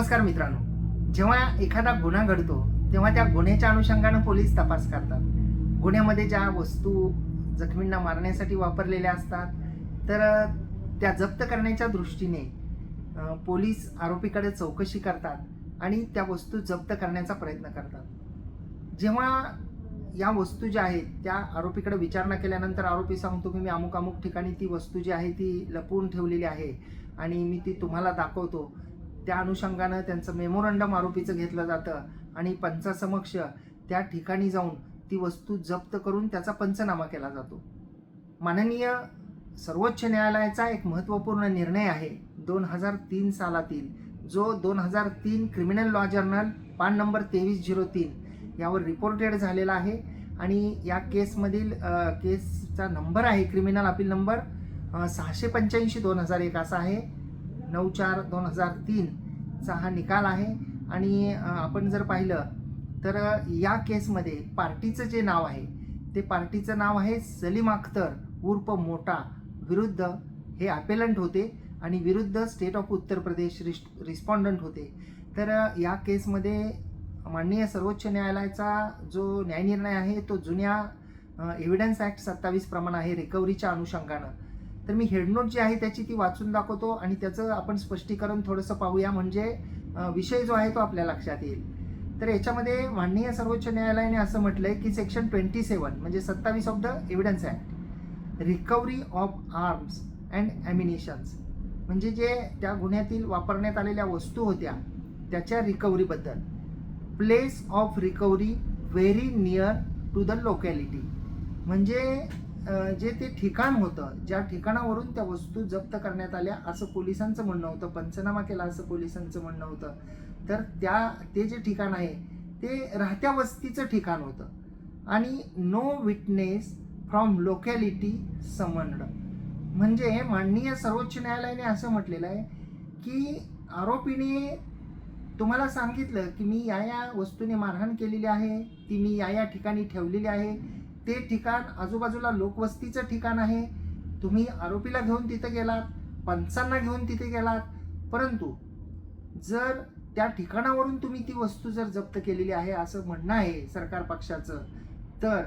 नमस्कार मित्रांनो. जेव्हा एखादा गुन्हा घडतो तेव्हा त्या गुन्ह्याच्या अनुषंगानं पोलीस तपास करतात. गुन्ह्यामध्ये ज्या वस्तू जखमींना मारण्यासाठी वापरलेल्या असतात तर त्या जप्त करण्याच्या दृष्टीने पोलीस आरोपीकडे चौकशी करतात आणि त्या वस्तू जप्त करण्याचा प्रयत्न करतात. जेव्हा या वस्तू ज्या आहेत त्या आरोपीकडे विचारणा केल्यानंतर आरोपी सांगतो की मी अमुक अमुक ठिकाणी ती वस्तू जी आहे ती लपवून ठेवलेली आहे आणि मी ती तुम्हाला दाखवतो. त्या अनुषंगानं त्यांचं मेमोरंडम आरोपीचं घेतलं जातं आणि पंचासमक्ष त्या ठिकाणी जाऊन ती वस्तू जप्त करून त्याचा पंचनामा केला जातो. माननीय सर्वोच्च न्यायालयाचा एक महत्त्वपूर्ण निर्णय आहे दोन हजार तीन सालातील जो दोन हजार तीन क्रिमिनल लॉ जर्नल पान नंबर तेवीस झिरो तीन यावर रिपोर्टेड झालेला आहे आणि या केसमधील केसचा नंबर आहे क्रिमिनल अपील नंबर सहाशे पंच्याऐंशी दोन हजार एक असा आहे. नऊ चार दोन हजार तीनचा हा निकाल आहे. आणि आपण जर पाहिलं तर या केसमध्ये पार्टीचं जे नाव आहे ते पार्टीचं नाव आहे सलीम अख्तर उर्फ मोटा विरुद्ध हे अपेलंट होते आणि विरुद्ध स्टेट ऑफ उत्तर प्रदेश रिस रिस्पॉन्डंट होते. तर या केसमध्ये माननीय सर्वोच्च न्यायालयाचा जो न्यायनिर्णय आहे तो जुन्या एव्हिडन्स ॲक्ट सत्तावीस प्रमाणे आहे रिकव्हरीच्या अनुषंगानं. तर मी हेडनोट जी आहे त्याची ती वाचून दाखवतो आणि त्याचं आपण स्पष्टीकरण थोडंसं पाहूया म्हणजे विषय जो आहे तो आपल्या लक्षात येईल. तर याच्यामध्ये माननीय सर्वोच्च न्यायालयाने असं म्हटलंय की सेक्शन ट्वेंटी सेवन म्हणजे सत्तावीस of the evidence act recovery of arms and ammunitions म्हणजे जे त्या गुन्ह्यातील वापरण्यात आलेल्या वस्तू होत्या त्याच्या रिकव्हरीबद्दल place of recovery very near to the locality म्हणजे जे ते ठिकाण होतं ज्या ठिकाणावरून त्या वस्तू जप्त करण्यात आल्या असं पोलिसांचं म्हणणं होतं पंचनामा केला असं पोलिसांचं म्हणणं होतं तर त्या ते जे ठिकाण आहे ते राहत्या वस्तीचं ठिकाण होतं. आणि no witness from locality summoned म्हणजे माननीय सर्वोच्च न्यायालयाने असं म्हटलेलं आहे की आरोपीने तुम्हाला सांगितलं की मी या या वस्तूने मारहाण केलेली आहे ती मी या या ठिकाणी ठेवलेली आहे ते ठिकाण आजूबाजूला लोकवस्तीचं ठिकाण आहे. तुम्ही आरोपीला घेऊन तिथे गेलात पंचांना घेऊन तिथे गेलात. परंतु जर त्या ठिकाणावरून तुम्ही ती वस्तू जर जप्त केलेली आहे असं म्हणणं आहे सरकार पक्षाचं तर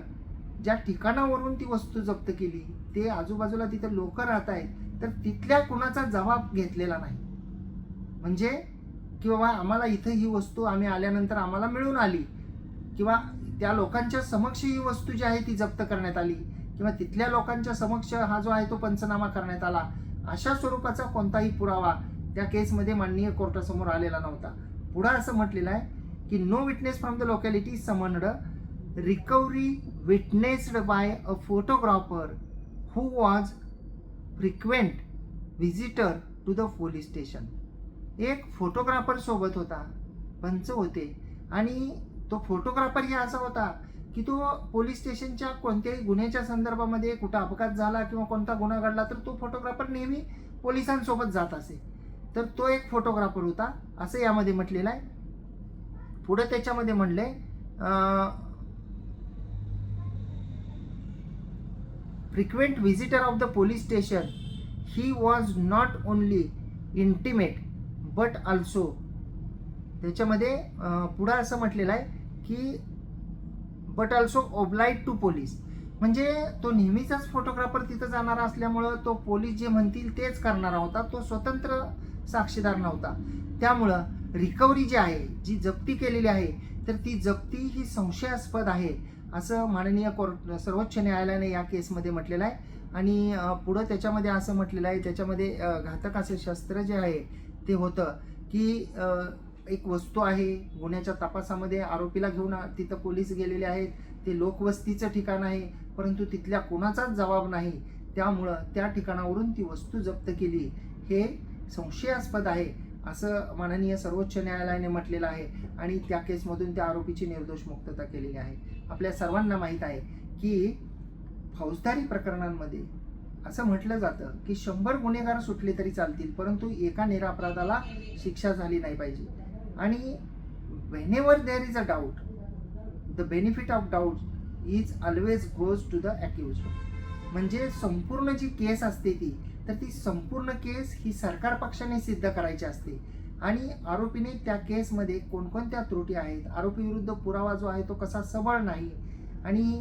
ज्या ठिकाणावरून ती वस्तू जप्त केली ते आजूबाजूला तिथे लोक राहत आहेत तर तिथल्या कुणाचा जबाब घेतलेला नाही. म्हणजे की बाबा आम्हाला इथं ही वस्तू आम्ही आल्यानंतर आम्हाला मिळून आली किंवा त्या लोकांच्या समक्ष ही वस्तू जी आहे ती जप्त करण्यात आली. किंवा तिथल्या लोकांच्या समक्ष हा जो आहे तो पंचनामा करण्यात आला. अशा स्वरूपाचा कोणताही पुरावा त्या केसमध्ये माननीय कोर्टासमोर आलेला नव्हता. पुढं असं म्हटलेलं आहे की no witness from the locality summoned. Recovery witnessed by a photographer who was frequent visitor to the police station एक फोटोग्राफर सोबत होता. पंच होते. आणि तो फोटोग्राफर ही असा होता की तो पोलीस स्टेशनच्या कोणत्याही गुन्ह्याच्या संदर्भामध्ये कुठं अपघात झाला किंवा कोणता गुन्हा घडला तर तो फोटोग्राफर नेहमी पोलिसांसोबत जात असे. तर तो एक फोटोग्राफर होता असं यामध्ये म्हटलेलं आहे. पुढे त्याच्यामध्ये म्हणले frequent visitor of the police station he was not only intimate but also त्याच्यामध्ये पुढं असं म्हटलेलं आहे की but also obliged to police म्हणजे तो नेहमीचाच फोटोग्राफर तिथं जाणारा असल्यामुळं तो पोलीस जे म्हणतील तेच करणारा होता. तो स्वतंत्र साक्षीदार नव्हता. त्यामुळं रिकव्हरी जी आहे जी जप्ती केलेली आहे तर ती जप्ती ही संशयास्पद आहे असं माननीय कोर्ट सर्वोच्च न्यायालयाने या केसमध्ये म्हटलेलं आहे. आणि पुढं त्याच्यामध्ये असं म्हटलेलं आहे त्याच्यामध्ये घातक असे शस्त्र जे आहे ते होतं की एक वस्तू आहे गुन्ह्याच्या तपासामध्ये आरोपीला घेऊन तिथं पोलीस गेलेले आहेत. ते लोकवस्तीचं ठिकाण आहे परंतु तिथल्या कोणाचाच जबाब नाही. त्यामुळं त्या ठिकाणावरून ती वस्तू जप्त केली. हे संशयास्पद आहे असं माननीय सर्वोच्च न्यायालयाने म्हटलेलं आहे आणि त्या केसमधून त्या आरोपीची निर्दोष मुक्तता केलेली आहे. आपल्या सर्वांना माहीत आहे की फौजदारी प्रकरणांमध्ये असं म्हटलं जातं की शंभर गुन्हेगार सुटले तरी चालतील परंतु एका निरापराधाला शिक्षा झाली नाही पाहिजे. आणि whenever there is a doubt the benefit of doubt is always goes to the accused म्हणजे संपूर्ण जी केस असते ती तर ती संपूर्ण केस ही सरकार पक्षाने सिद्ध करायची असते. आणि आरोपीने त्या केसमध्ये कोणकोणत्या त्रुटी आहेत आरोपी विरुद्ध पुरावा जो आहे तो कसा सबळ नाही आणि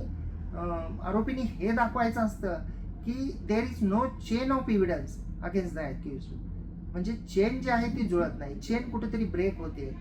आरोपीने हे दाखवायचं असतं की there is no chain of evidence against the accused म्हणजे चेन जी आहे ती जुळत नाही. चेन कुठेतरी ब्रेक होते.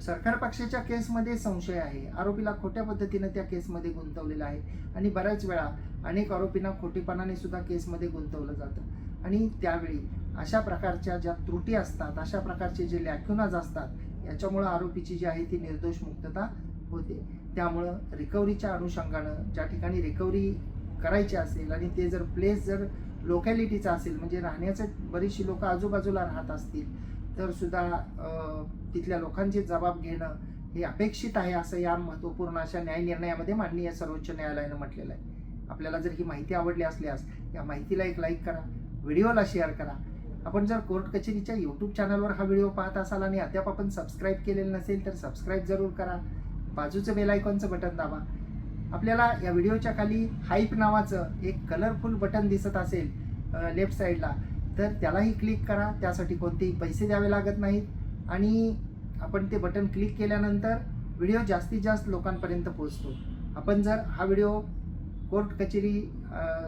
सरकार पक्षाच्या केसमध्ये संशय आहे. आरोपीला खोट्या पद्धतीनं त्या केसमध्ये गुंतवलेलं आहे. आणि बऱ्याच वेळा अनेक आरोपींना खोटेपणाने सुद्धा केसमध्ये गुंतवलं जातं. आणि त्यावेळी अशा प्रकारच्या ज्या त्रुटी असतात अशा प्रकारचे जे लॅक्युनाज असतात याच्यामुळं आरोपीची जी आहे ती निर्दोष मुक्तता होते. त्यामुळं रिकव्हरीच्या अनुषंगानं ज्या ठिकाणी रिकव्हरी करायची असेल आणि ते जर प्लेस जर लोकॅलिटीचा असेल म्हणजे राहण्याचे बरीचशी लोक आजूबाजूला राहत असतील तर सुद्धा तिथल्या लोकांचे जबाब घेणं हे अपेक्षित आहे असं या महत्त्वपूर्ण अशा न्याय निर्णयामध्ये माननीय सर्वोच्च न्यायालयानं म्हटलेलं आहे. आपल्याला जर ही माहिती आवडली असल्यास या माहितीला एक लाईक करा व्हिडिओला शेअर करा. आपण जर कोर्ट कचेरीच्या यूट्यूब चॅनलवर हा व्हिडिओ पाहत असाल आणि अद्याप आपण सबस्क्राईब केलेलं नसेल तर सबस्क्राईब जरूर करा. बाजूचं बेल आयकॉनचं बटन दाबा. आपल्याला या व्हिडिओच्या खाली हाईप नावाचं एक कलरफुल बटन दिसत असेल लेफ्ट साईडला तर त्यालाही क्लिक करा. त्यासाठी कोणतेही पैसे द्यावे लागत नाहीत. आणि आपण ते बटन क्लिक केल्यानंतर व्हिडिओ जास्तीत जास्त लोकांपर्यंत पोहोचतो. आपण जर हा व्हिडिओ कोर्ट कचेरी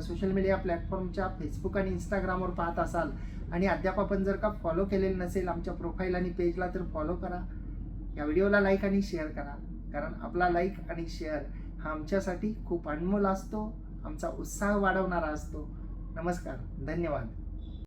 सोशल मीडिया प्लॅटफॉर्मच्या फेसबुक आणि इंस्टाग्रामवर पाहत असाल आणि अद्याप आपण जर का फॉलो केलेलं नसेल आमच्या प्रोफाईल आणि पेजला तर फॉलो करा. या व्हिडिओला लाईक आणि शेअर करा. कारण आपला लाईक आणि शेअर हा आमच्यासाठी खूप अनमोल असतो. आमचा उत्साह वाढवणारा असतो. नमस्कार. धन्यवाद.